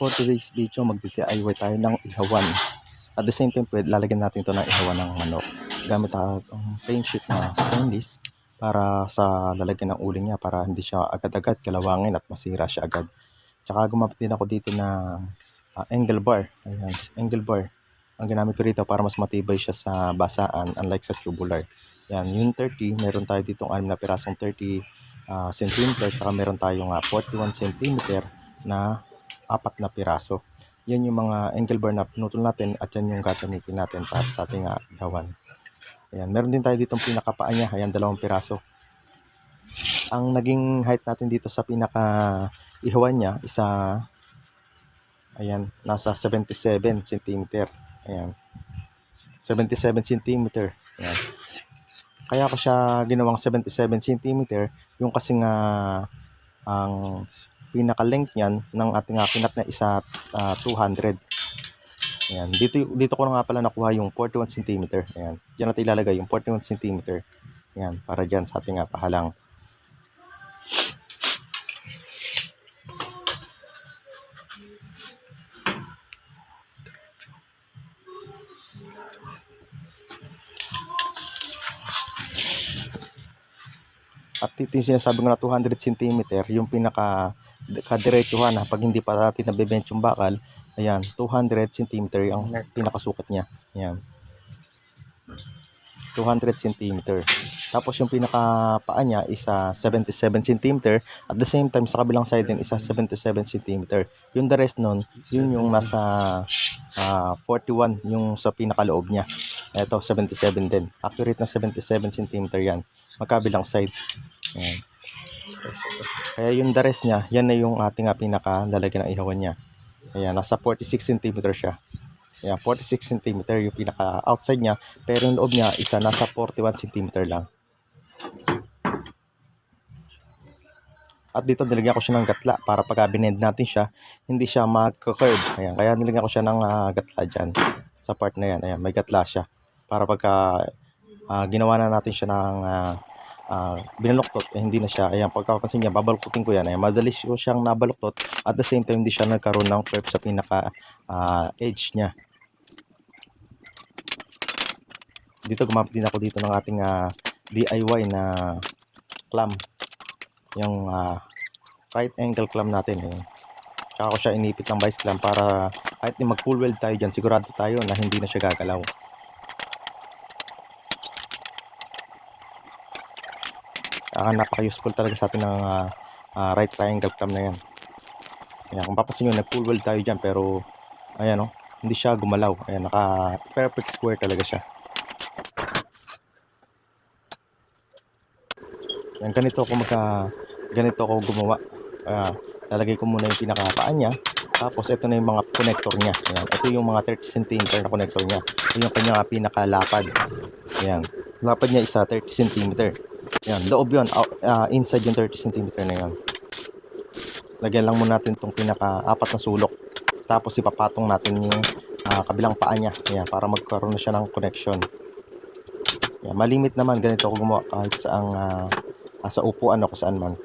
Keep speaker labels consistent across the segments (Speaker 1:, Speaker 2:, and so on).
Speaker 1: For today's video, mag-DIY tayo ng ihawan. At the same time, pwede lalagyan natin ito ng ihawan ng manok. Gamit ang plain sheet na stainless para sa lalagyan ng uling niya para hindi siya agad-agad kalawangin at masira siya agad. Tsaka gumamit din ako dito ng ah, angle bar. Ayan, angle bar. Ang ginamit ko rito para mas matibay siya sa basaan unlike sa tubular. Yan, yung 30, meron tayo ditong 6 na pirasong 30 ah, centimeter, saka meron tayong ah, 41 centimeter na apat na piraso. Yan yung mga angle bar na pinutol natin at yan yung gagamitin natin para sa ating ah, ihawan. Ayan, meron din tayo ditong pinakapaan niya, ayan dalawang piraso. Ang naging height natin dito sa pinaka ihawan niya isa ayan, nasa 77 centimeter. Ayan. 77 centimeter. Ayan. Kaya ko siya ginawang 77 centimeter, yung kasi nga ang pinaka-length niyan ng ating uh, pinat na isa ah, 200. Ayan. Dito, dito ko na nga pala nakuha yung 41 cm. Ayan. Diyan natin ilalagay yung 41 cm. Ayan. Para dyan sa ating uh, pahalang. At ito yung sinasabi ko na 200 cm, yung pinaka kadiretsuhan na pag hindi pa natin nabibent yung bakal, ayan, 200 cm ang pinakasukat niya. Ayan. 200 cm. Tapos yung pinaka paa niya is ah, 77 cm. At the same time, sa kabilang side din, isa 77 cm. Yung the rest nun, yun yung nasa ah, 41, yung sa pinakaloob niya. Ito, 77 din. Accurate na 77 cm yan. Magkabilang side. Ayan. Kaya yung rest niya, yan na yung ating uh, pinaka lalagyan ng ihawan niya. Ayan, nasa 46 cm siya. Ayan, 46 cm yung pinaka outside niya. Pero yung loob niya, isa nasa 41 cm lang. At dito nilagyan ko siya ng gatla para pagka binend natin siya, hindi siya mag-curve. Ayan, kaya nilagyan ko siya ng ah, gatla dyan sa part na yan. Ayan, may gatla siya. Para pagka ah, ginawa na natin siya ng ah, ah, binaluktot, eh, hindi na siya. Ayan, pagkapansin niya, babaluktutin ko yan. Ayan, madalis siyang nabaluktot. At the same time, hindi siya nagkaroon ng curve sa pinaka ah, edge niya. Dito gumamit din ako dito ng ating ah, DIY na clamp. Yung ah, right angle clamp natin. Eh. Tsaka ko siya inipit ng vice clamp para kahit mag full weld tayo dyan, sigurado tayo na hindi na siya gagalaw. Kaya napaka-useful talaga sa atin ng ah, ah, right triangle clamp na yan. Ayan, kung papasin nyo, nag full weld tayo dyan pero ayan o, hindi siya gumalaw. Ayan, naka perfect square talaga siya. Yan, ganito ako magka, ganito ako gumawa. Ah, lalagay ko muna yung pinakapaan niya. Tapos ito na yung mga connector niya. Ayan, ito yung mga 30 cm na connector niya. Ito yung kanyang pinakalapad. Ayan, lapad niya isa 30 cm. Ayan, loob yun. Out- ah, inside yung 30 cm na yun. Lagyan lang muna natin itong pinaka-apat na sulok. Tapos ipapatong natin yung ah, kabilang paa niya. Ayan, para magkaroon na siya ng connection. Ayan, malimit naman. Ganito ako gumawa kahit saang ah, ah, sa upuan o kung saan man.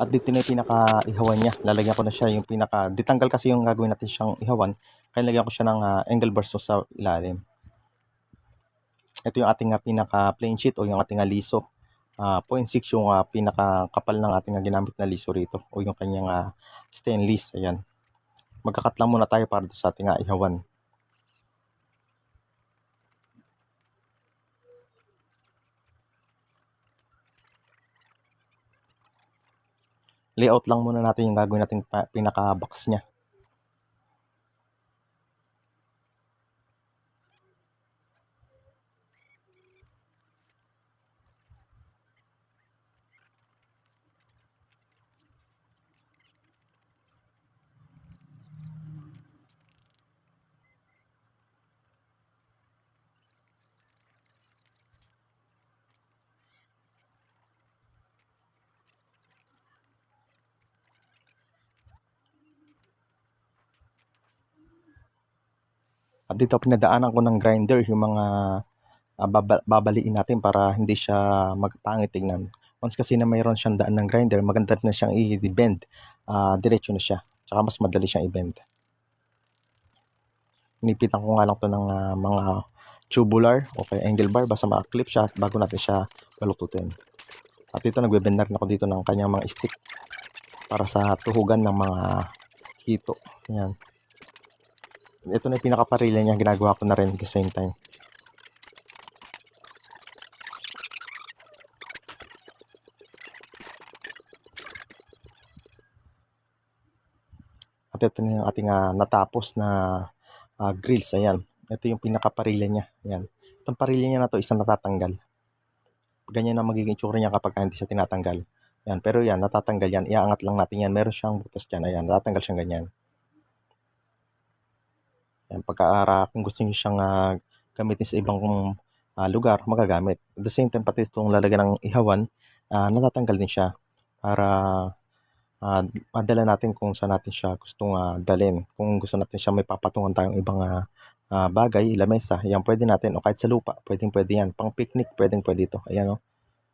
Speaker 1: At dito na yung pinaka-ihawan niya. Lalagyan ko na siya yung pinaka... Ditanggal kasi yung gagawin natin siyang ihawan. Kaya lagyan ko siya ng ah, angle bars sa ilalim. Ito yung ating ah, pinaka-plain sheet o yung ating ah, liso. Ah, 0.6 yung ah, pinaka-kapal ng ating ah, ginamit na liso rito. O yung kanyang ah, stainless. Ayan. Magkakat lang muna tayo para sa ating ah, ihawan. Layout lang muna natin yung gagawin natin pinaka-box niya. Dito pinadaanan ko ng grinder yung mga baba- babaliin natin para hindi siya magpangit tignan. Once kasi na mayroon siyang daan ng grinder, maganda na siyang i-bend. Ah, diretso na siya. Tsaka mas madali siyang i-bend. Inipitan ko nga lang to ng ah, mga tubular o kaya angle bar basta ma-clip siya bago natin siya balututin. At dito nagbe-bend na rin ako dito ng kanyang mga stick para sa tuhugan ng mga hito. Yan. Ito na yung pinakaparila niya. Ginagawa ko na rin at the same time. At ito na yung ating ah, natapos na ah, grills. Ayan. Ito yung pinakaparila niya. Ayan. Itong parilya niya na to isang natatanggal. Ganyan ang magiging tsura niya kapag hindi siya tinatanggal. Yan. Pero yan, natatanggal yan. Iaangat lang natin yan. Meron siyang butas dyan. Ayan, natatanggal siyang ganyan. Yan, pagkaara, kung gusto niyo siyang ah, gamitin sa ibang ah, lugar, magagamit. At the same time, pati itong lalagyan ng ihawan, ah, natatanggal din siya para ah, madala natin kung saan natin siya gustong ah, dalhin. Kung gusto natin siya may papatungan tayong ibang ah, ah, bagay, lamesa, yan pwede natin. O kahit sa lupa, pwedeng pwede yan. Pang picnic, pwedeng pwede ito. Ayan o.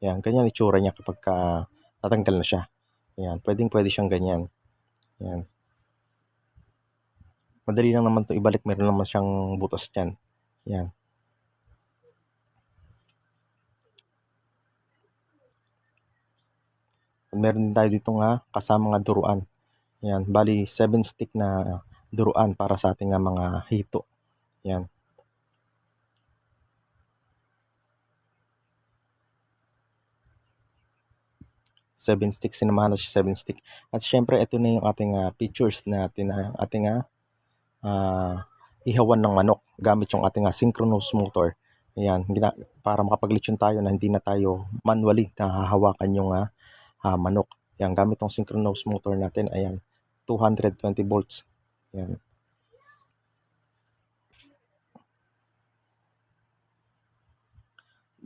Speaker 1: Yan, ganyan itsura niya kapag ka natanggal na siya. Ayan, pwedeng pwede siyang ganyan. Ayan. Madali lang naman to ibalik. Meron naman siyang butas dyan. Yan. Meron din tayo dito nga kasama nga duruan. Yan. Bali, 7 stick na duruan para sa ating mga hito. Yan. Seven stick, sinamahan na siya seven stick. At syempre, ito na yung ating ah, pictures na ating, ah, ating ah, ah, ihawan ng manok gamit yung ating ah, synchronous motor. Ayan, para makapaglitsyon tayo na hindi na tayo manually nahahawakan yung ah, ah, manok. Yan, gamit yung synchronous motor natin, ayan, 220 volts. Yan.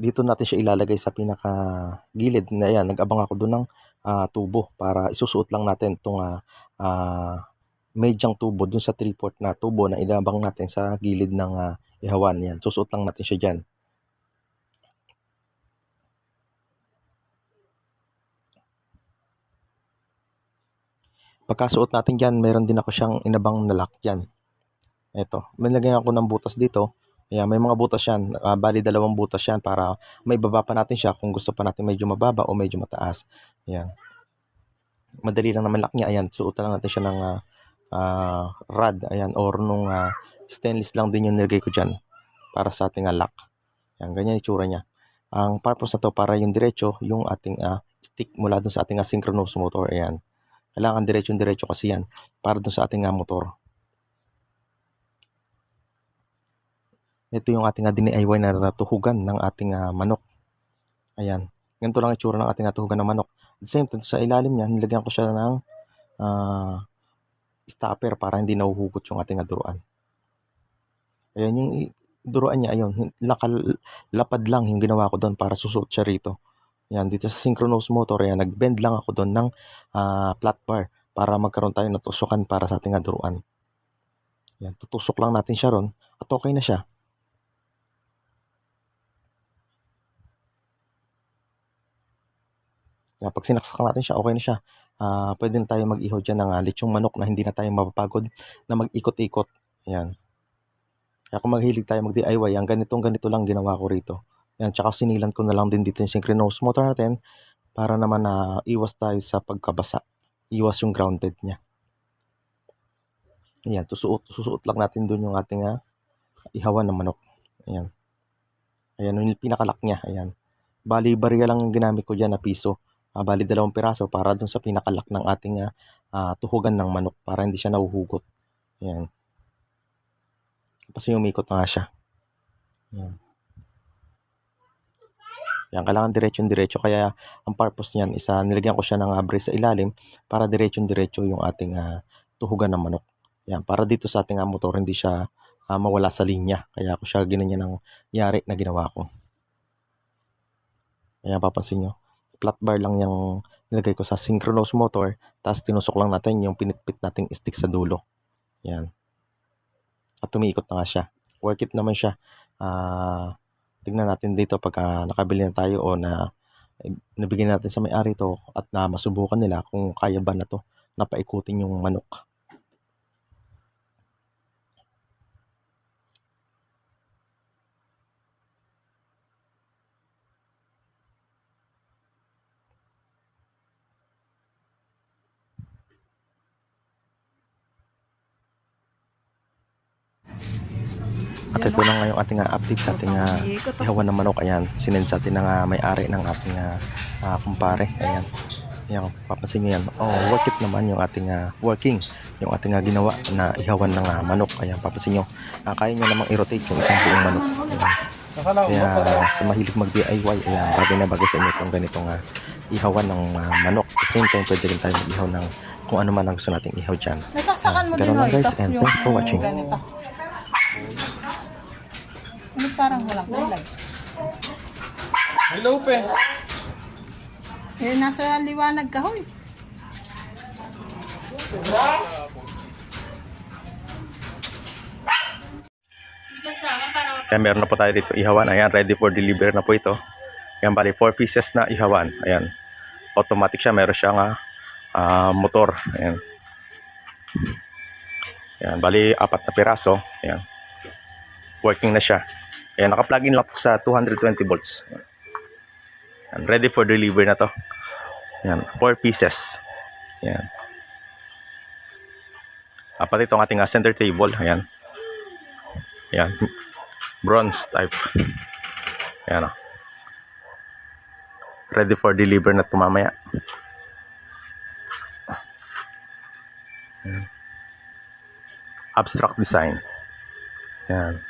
Speaker 1: Dito natin siya ilalagay sa pinaka gilid na yan. Nag-abang ako doon ng ah, tubo para isusuot lang natin itong ah, ah, medyang tubo dun sa 3 port na tubo na ilabang natin sa gilid ng ah, ihawan. Yan, susuot lang natin siya dyan. Pagkasuot natin dyan, meron din ako siyang inabang na lock dyan. Ito, may lagyan ako ng butas dito. Ayan, may mga butas yan. Ah, bali, dalawang butas yan para may baba pa natin siya kung gusto pa natin medyo mababa o medyo mataas. Ayan. Madali lang naman lock niya. Ayan, suotan lang natin siya ng ah, ah, rod. Ayan, or nung ah, stainless lang din yung nilagay ko dyan para sa ating ah, lock. Ayan, ganyan itsura niya. Ang purpose na to para yung diretso, yung ating ah, stick mula dun sa ating ah, synchronous motor. Ayan. Kailangan diretso-diretso kasi yan para dun sa ating ah, motor. Ito yung ating uh, DIY na natuhugan ng ating ah, manok. Ayan. Ganito lang itsura ng ating ah, tuhugan ng manok. At the same time, sa ilalim niya, nilagyan ko siya ng ah, stopper para hindi nahuhugot yung ating ah, duruan. Ayan, yung duruan niya, ayun, lakal, lapad lang yung ginawa ko doon para susuot siya rito. Ayan, dito sa synchronous motor, ayan, nag-bend lang ako doon ng ah, flat bar para magkaroon tayo ng tusukan para sa ating ah, duruan. Ayan, tutusok lang natin siya ron at okay na siya. Kaya pag sinaksak natin siya, okay na siya. Ah, pwede na tayo mag-ihaw dyan ng ah, lechong manok na hindi na tayo mapapagod na mag-ikot-ikot. Ayan. Kaya kung maghilig tayo mag-DIY, ang ganitong ganito lang ginawa ko rito. Ayan, tsaka sinilan ko na lang din dito yung synchronous motor natin para naman na iwas tayo sa pagkabasa. Iwas yung grounded niya. Ayan, tusuot, susuot lang natin dun yung ating ah, ihawan ng manok. Ayan. Ayan, yung pinakalak niya. Ayan. Bali, bariya lang yung ginamit ko dyan na piso. Ah, bali, dalawang piraso para dun sa pinakalak ng ating ah, tuhugan ng manok para hindi siya nahuhugot. Ayan. Kasi umikot na nga siya. Ayan. Yan, kailangan diretsyon-diretso. Kaya ang purpose niyan is ah, nilagyan ko siya ng brace sa ilalim para diretsyon-diretso yung ating ah, tuhugan ng manok. Yan, para dito sa ating ah, motor hindi siya ah, mawala sa linya. Kaya ako siya ginanyan ng yari na ginawa ko. Ayan, papansin nyo. Flat bar lang yung nilagay ko sa synchronous motor. Tapos tinusok lang natin yung pinitpit nating stick sa dulo. Yan. At tumiikot na nga siya. worth it naman siya. Ah, tignan natin dito pagka nakabili na tayo o na nabigyan natin sa may-ari to at na masubukan nila kung kaya ba na to na paikutin yung manok. At ito na nga yung ating ah, update sa ating ah, ihawan ng manok. Ayan, sinend sa atin ng ah, may-ari ng ating ah, ah, kumpare. Ayan. Ayan, papansin nyo yan. Oh, worth it naman yung ating ah, working. Yung ating ah, ginawa na ihawan ng ah, manok. Ayan, papansin nyo. Ah, kaya nyo namang i-rotate yung isang buong manok. Ayan. Kaya sa mahilig mag-DIY, ayan, bagay na bagay sa inyo itong ganitong ah, ihawan ng ah, manok. At the same time, pwede rin tayo mag-ihaw ng kung ano man ang gusto nating ihaw dyan.
Speaker 2: Nasaksakan mo
Speaker 1: Ganun
Speaker 2: din
Speaker 1: lang,
Speaker 2: oh,
Speaker 1: guys, and thanks for watching.
Speaker 2: Ganito. Ano parang walang kulay?
Speaker 3: Hello, pe.
Speaker 2: Eh, nasa liwanag ka, hoy.
Speaker 1: Ayan, meron na po tayo dito ihawan. Ayan, ready for delivery na po ito. Ayan, bali 4 pieces na ihawan. Ayan. Automatic siya. Meron siyang ah, ah, motor. Ayan. Ayan, bali apat na piraso. Ayan. Working na siya. Ayan, naka-plug in lang sa 220 volts. Ayan, ready for delivery na to. Ayan, 4 pieces. Ayan. Apat itong ating ah, center table. Ayan. Ayan. Bronze type. Ayan o. Ready for deliver na tumamaya. Ayan. Abstract design. Ayan.